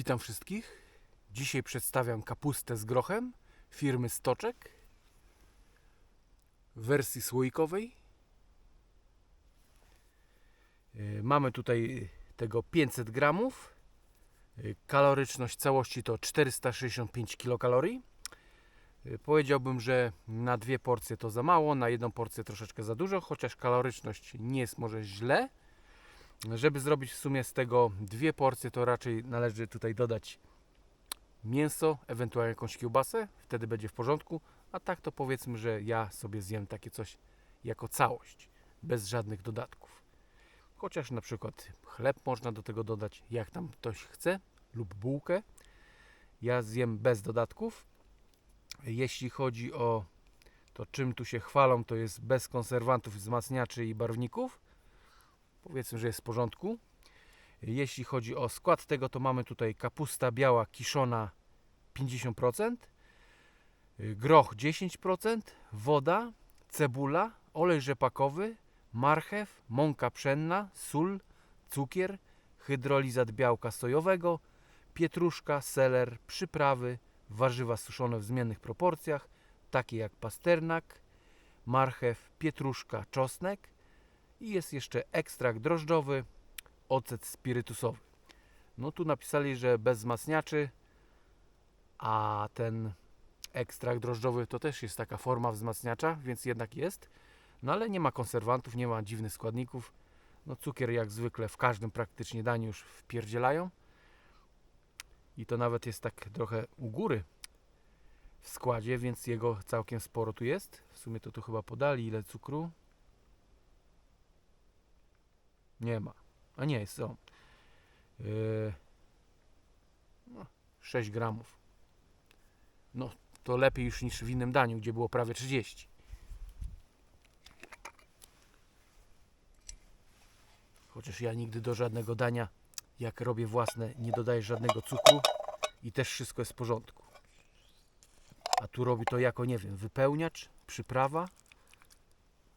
Witam wszystkich. Dzisiaj przedstawiam kapustę z grochem firmy Stoczek w wersji słoikowej. Yy, Mamy tutaj tego 500 gramów. Yy, Kaloryczność całości to 465 kilokalorii. Yy, Powiedziałbym, że na dwie porcje to za mało, na jedną porcję troszeczkę za dużo, chociaż kaloryczność nie jest może źle. Żeby zrobić w sumie z tego dwie porcje, to raczej należy tutaj dodać mięso, ewentualnie jakąś kiełbasę, wtedy będzie w porządku. A tak to powiedzmy, że ja sobie zjem takie coś jako całość, bez żadnych dodatków. Chociaż na przykład chleb można do tego dodać, jak tam ktoś chce, lub bułkę. Ja zjem bez dodatków. Jeśli chodzi o to, czym tu się chwalą, to jest bez konserwantów, wzmacniaczy i barwników powiedzmy, że jest w porządku. Jeśli chodzi o skład tego, to mamy tutaj kapusta biała kiszona 50%, y, groch 10%, woda, cebula, olej rzepakowy, marchew, mąka pszenna, sól, cukier, hydrolizat białka sojowego, pietruszka, seler, przyprawy, warzywa suszone w zmiennych proporcjach, takie jak pasternak, marchew, pietruszka, czosnek, i jest jeszcze ekstrakt drożdżowy, ocet spirytusowy. No tu napisali, że bez wzmacniaczy, a ten ekstrakt drożdżowy to też jest taka forma wzmacniacza, więc jednak jest. No ale nie ma konserwantów, nie ma dziwnych składników. No cukier jak zwykle w każdym praktycznie daniu już wpierdzielają. I to nawet jest tak trochę u góry w składzie, więc jego całkiem sporo tu jest. W sumie to tu chyba podali ile cukru. Nie ma. A nie, są. Yy, no, 6 gramów. No, to lepiej już niż w innym daniu, gdzie było prawie 30. Chociaż ja nigdy do żadnego dania, jak robię własne, nie dodaję żadnego cukru i też wszystko jest w porządku. A tu robi to jako, nie wiem, wypełniacz, przyprawa.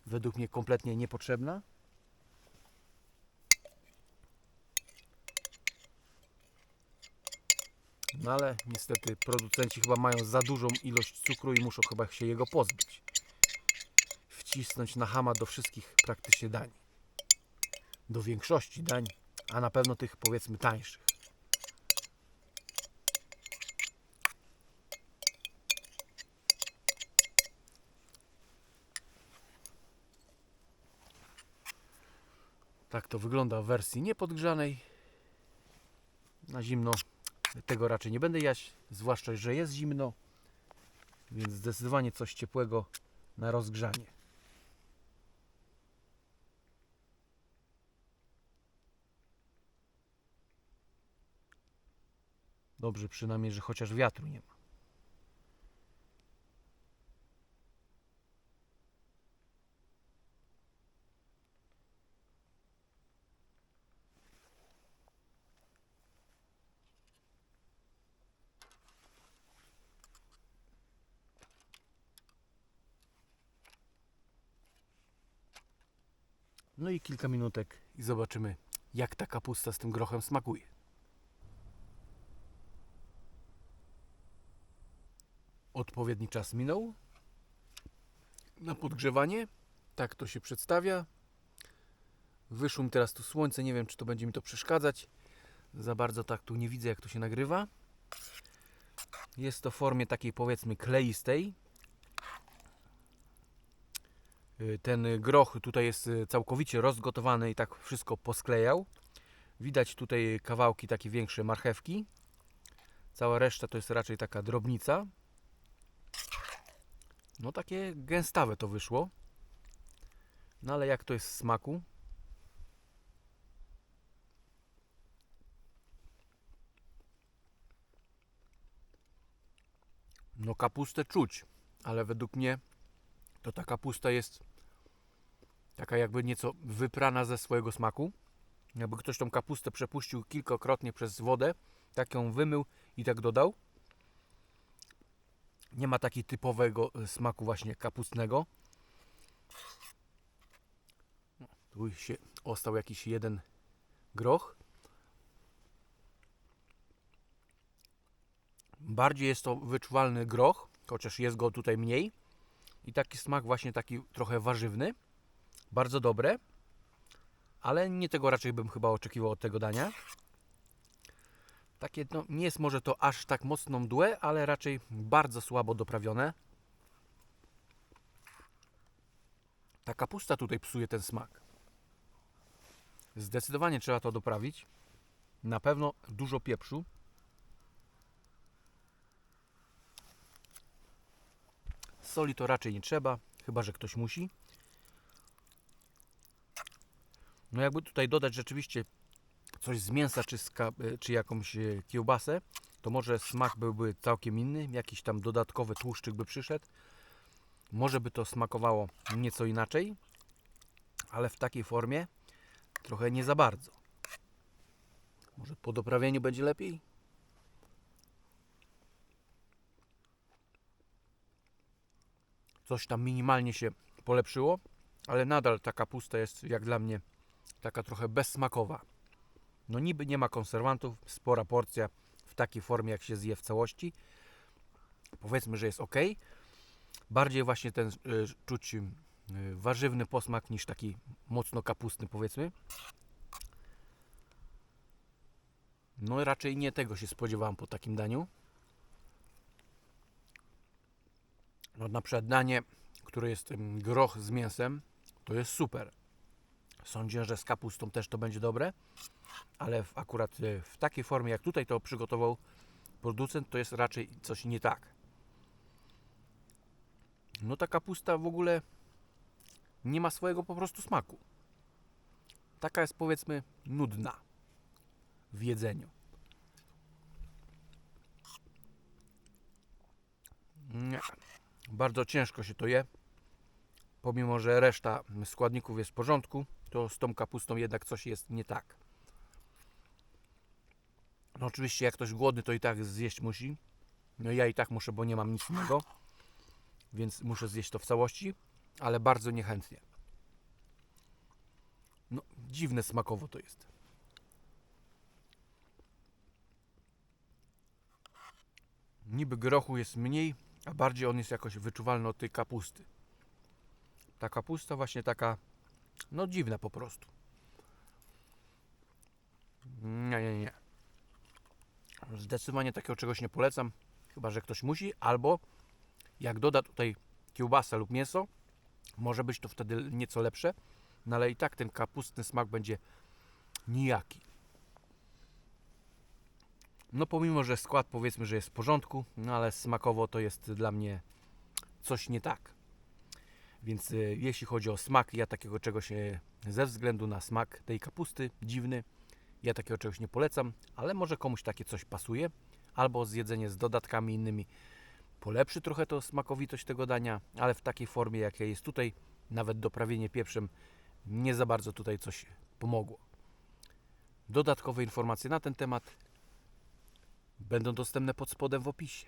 Według mnie kompletnie niepotrzebna. No ale niestety producenci chyba mają za dużą ilość cukru i muszą chyba się jego pozbyć. Wcisnąć na hama do wszystkich praktycznie dań. Do większości dań, a na pewno tych powiedzmy tańszych. Tak to wygląda w wersji niepodgrzanej. Na zimno tego raczej nie będę jaść, zwłaszcza, że jest zimno, więc zdecydowanie coś ciepłego na rozgrzanie. Dobrze przynajmniej, że chociaż wiatru nie ma. No i kilka minutek i zobaczymy, jak ta kapusta z tym grochem smakuje. Odpowiedni czas minął na podgrzewanie. Tak to się przedstawia. Wyszło mi teraz tu słońce, nie wiem czy to będzie mi to przeszkadzać. Za bardzo tak tu nie widzę jak to się nagrywa. Jest to w formie takiej powiedzmy kleistej. Y, Ten groch tutaj jest y, całkowicie rozgotowany i tak wszystko posklejał. Widać tutaj kawałki takie większe marchewki. Cała reszta to jest raczej taka drobnica. No takie gęstawe to wyszło. No ale jak to jest w smaku? No kapustę czuć, ale według mnie to ta kapusta jest taka jakby nieco wyprana ze swojego smaku. Jakby ktoś tą kapustę przepuścił kilkakrotnie przez wodę, tak ją wymył i tak dodał. Nie ma takiego typowego e, smaku właśnie kapustnego. No, Tu się ostał jakiś jeden groch. Bardziej jest to wyczuwalny groch, chociaż jest go tutaj mniej. I taki smak właśnie taki trochę warzywny. Bardzo dobre. Ale nie tego raczej bym chyba oczekiwał od tego dania. Takie no, nie jest może to aż tak mocno mdłe, ale raczej bardzo słabo doprawione. Ta kapusta tutaj psuje ten smak. Zdecydowanie trzeba to doprawić. Na pewno dużo pieprzu. Soli to raczej nie trzeba, chyba że ktoś musi. No jakby tutaj dodać rzeczywiście coś z mięsa czy, z ka- czy jakąś e, kiełbasę, to może smak byłby całkiem inny, jakiś tam dodatkowy tłuszczyk by przyszedł. Może by to smakowało nieco inaczej, ale w takiej formie trochę nie za bardzo. Może po doprawieniu będzie lepiej? Coś tam minimalnie się polepszyło, ale nadal ta kapusta jest jak dla mnie taka trochę bezsmakowa. No niby nie ma konserwantów, spora porcja w takiej formie jak się zje w całości. Powiedzmy, że jest ok. Bardziej właśnie ten y, czuć y, warzywny posmak niż taki mocno kapustny powiedzmy. No raczej nie tego się spodziewałem po takim daniu. No na przykład danie, które jest groch z mięsem, to jest super. Sądzę, że z kapustą też to będzie dobre, ale w, akurat y, w takiej formie, jak tutaj to przygotował producent, to jest raczej coś nie tak. No ta kapusta w ogóle nie ma swojego po prostu smaku. Taka jest powiedzmy nudna w jedzeniu. Nie. Bardzo ciężko się to je. Pomimo, że reszta składników jest w porządku, to z tą kapustą jednak coś jest nie tak. No oczywiście jak ktoś głodny, to i tak zjeść musi. No ja i tak muszę, bo nie mam nic innego. Więc muszę zjeść to w całości, ale bardzo niechętnie. No, dziwne smakowo to jest. Niby grochu jest mniej, a bardziej on jest jakoś wyczuwalny od tej kapusty. Ta kapusta właśnie taka, no dziwna po prostu. Nie, nie, nie. Zdecydowanie takiego czegoś nie polecam, chyba że ktoś musi, albo jak doda tutaj kiełbasę lub mięso, może być to wtedy nieco lepsze, no ale i tak ten kapustny smak będzie nijaki. No pomimo, że skład powiedzmy, że jest w porządku, no ale smakowo to jest dla mnie coś nie tak. Więc y, jeśli chodzi o smak, ja takiego czegoś e, ze względu na smak tej kapusty dziwny, ja takiego czegoś nie polecam, ale może komuś takie coś pasuje, albo zjedzenie z dodatkami innymi polepszy trochę to smakowitość tego dania, ale w takiej formie jakiej jest tutaj, nawet doprawienie pieprzem nie za bardzo tutaj coś pomogło. Dodatkowe informacje na ten temat będą dostępne pod spodem w opisie.